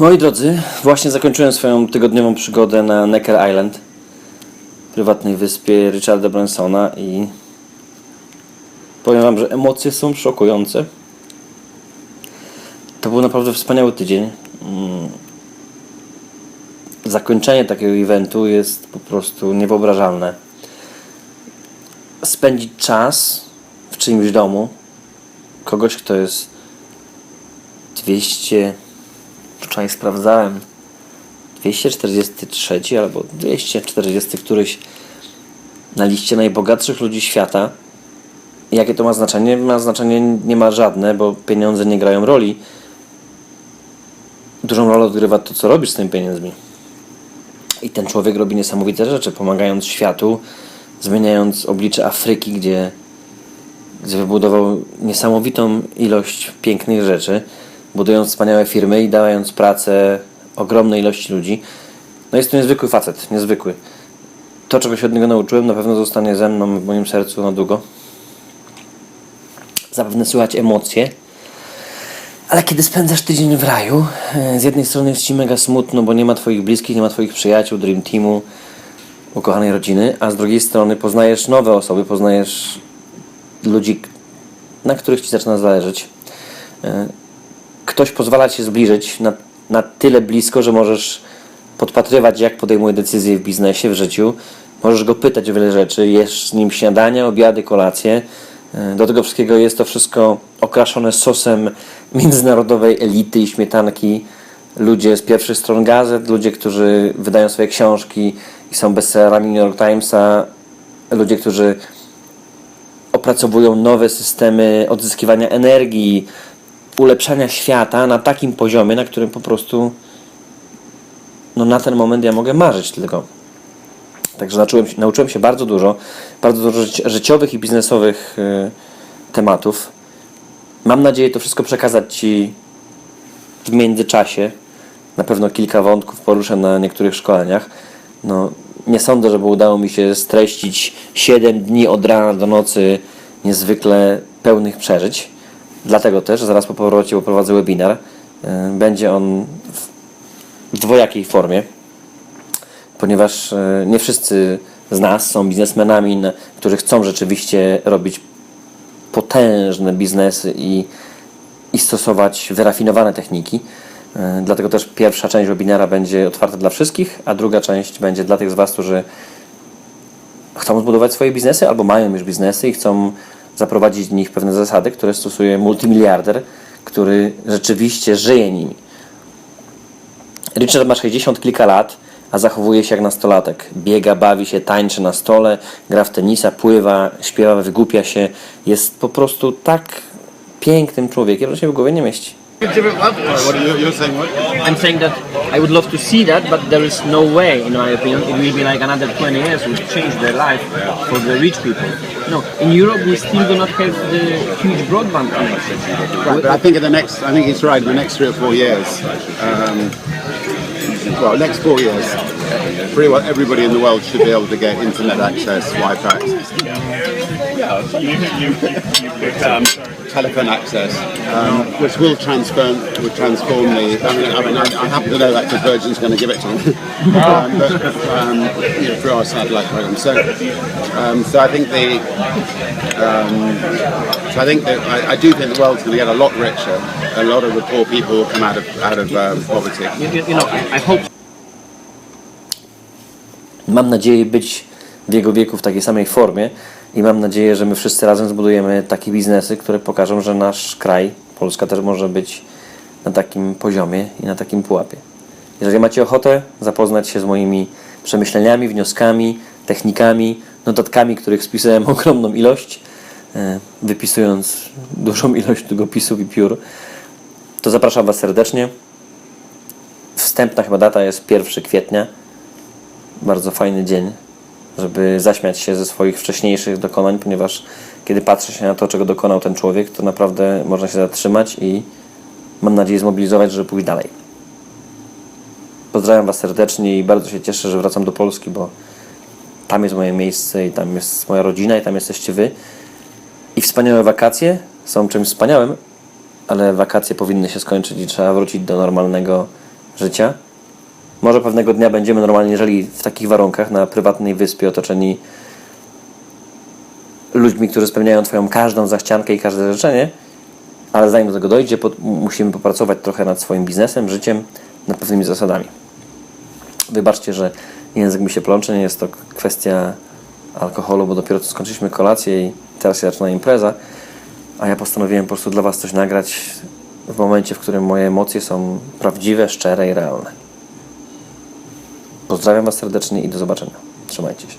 Moi drodzy, właśnie zakończyłem swoją tygodniową przygodę na Necker Island, prywatnej wyspie Richarda Bransona i powiem Wam, że emocje są szokujące. To był naprawdę wspaniały tydzień. Mm. Zakończenie takiego eventu jest po prostu niewyobrażalne. Spędzić czas w czyimś domu, kogoś, kto jest 200 wczoraj sprawdzałem 243 albo 240 któryś na liście najbogatszych ludzi świata. Jakie to ma znaczenie? Ma znaczenie nie ma żadne, bo pieniądze nie grają roli. Dużą rolę odgrywa to, co robisz z tymi pieniędzmi. I ten człowiek robi niesamowite rzeczy, pomagając światu, zmieniając oblicze Afryki, gdzie, gdzie wybudował niesamowitą ilość pięknych rzeczy budując wspaniałe firmy i dając pracę ogromnej ilości ludzi. No jest to niezwykły facet, niezwykły. To, czego się od niego nauczyłem, na pewno zostanie ze mną w moim sercu na długo. Zapewne słychać emocje, ale kiedy spędzasz tydzień w raju, e, z jednej strony jest ci mega smutno, bo nie ma twoich bliskich, nie ma twoich przyjaciół, dream teamu, ukochanej rodziny, a z drugiej strony poznajesz nowe osoby, poznajesz ludzi, na których ci zaczyna zależeć. Ktoś pozwala ci zbliżyć na, na tyle blisko, że możesz podpatrywać, jak podejmuje decyzje w biznesie, w życiu. Możesz go pytać o wiele rzeczy, jesz z nim śniadania, obiady, kolacje. E, Do tego wszystkiego jest to wszystko okraszone sosem międzynarodowej elity i śmietanki. Ludzie z pierwszych stron gazet, ludzie, którzy wydają swoje książki i są bestsellerami New York Timesa, ludzie, którzy opracowują nowe systemy odzyskiwania energii, ulepszania świata na takim poziomie, na którym po prostu no na ten moment ja mogę marzyć tylko. Także nauczyłem się, nauczyłem się bardzo dużo, bardzo dużo życi- życiowych i biznesowych y, tematów. Mam nadzieję to wszystko przekazać Ci w międzyczasie. Na pewno kilka wątków poruszę na niektórych szkoleniach. No, nie sądzę, żeby udało mi się streścić 7 dni od rana do nocy niezwykle pełnych przeżyć. Dlatego też zaraz po powrocie poprowadzę webinar. Y, Będzie on w dwojakiej formie, ponieważ y, nie wszyscy z nas są biznesmenami, którzy chcą rzeczywiście robić potężne biznesy i, i stosować wyrafinowane techniki. Y, Dlatego też pierwsza część webinara będzie otwarta dla wszystkich, a druga część będzie dla tych z Was, którzy chcą zbudować swoje biznesy albo mają już biznesy i chcą zaprowadzić w nich pewne zasady, które stosuje multimiliarder, który rzeczywiście żyje nimi. Richard ma 60 kilka lat, a zachowuje się jak nastolatek. Biega, bawi się, tańczy na stole, gra w tenisa, pływa, śpiewa, wygłupia się. Jest po prostu tak pięknym człowiekiem, że się w głowie nie mieści. What are you, you're saying what? I'm saying that I would love to see that, but there is no way, in my opinion, it will be like another 20 years will change their life for the rich people. No, in Europe we still do not have the huge broadband connection. Right, but I think in the next, I think he's right. In the next three or four years, um, well, next four years, pretty well everybody in the world should be able to get internet access, Wi-Fi access, um, telephone access, um, which will transform, will transform the. I mean, I, mean, I, I happen to know that because Virgin's going to give it to them, um, but um, you know, through our satellite program. So, um, so I think the So I think that I, I do think the world's going to get a lot richer. A lot of the poor people will come out of out of um, poverty. You, you- you know, I, I hope Mam nadzieję być w jego wieku w takiej samej formie i mam nadzieję, że my wszyscy razem zbudujemy takie biznesy, które pokażą, że nasz kraj, Polska też może być na takim poziomie i na takim pułapie. Jeżeli macie ochotę zapoznać się z moimi przemyśleniami, wnioskami, technikami, notatkami, których spisałem ogromną ilość, e, wypisując dużą ilość długopisów i piór, to zapraszam Was serdecznie. Wstępna chyba data jest 1 kwietnia bardzo fajny dzień, żeby zaśmiać się ze swoich wcześniejszych dokonań, ponieważ kiedy patrzy się na to, czego dokonał ten człowiek, to naprawdę można się zatrzymać i mam nadzieję zmobilizować, żeby pójść dalej. Pozdrawiam Was serdecznie i bardzo się cieszę, że wracam do Polski, bo tam jest moje miejsce i tam jest moja rodzina i tam jesteście Wy. I wspaniałe wakacje są czymś wspaniałym, ale wakacje powinny się skończyć i trzeba wrócić do normalnego życia. Może pewnego dnia będziemy normalnie żyli w takich warunkach na prywatnej wyspie otoczeni ludźmi, którzy spełniają Twoją każdą zachciankę i każde życzenie, ale zanim do tego dojdzie, musimy popracować trochę nad swoim biznesem, życiem, nad pewnymi zasadami. Wybaczcie, że język mi się plącze, nie jest to kwestia alkoholu, bo dopiero co skończyliśmy kolację i teraz się zaczyna impreza, a ja postanowiłem po prostu dla Was coś nagrać w momencie, w którym moje emocje są prawdziwe, szczere i realne. Pozdrawiam Was serdecznie i do zobaczenia. Trzymajcie się.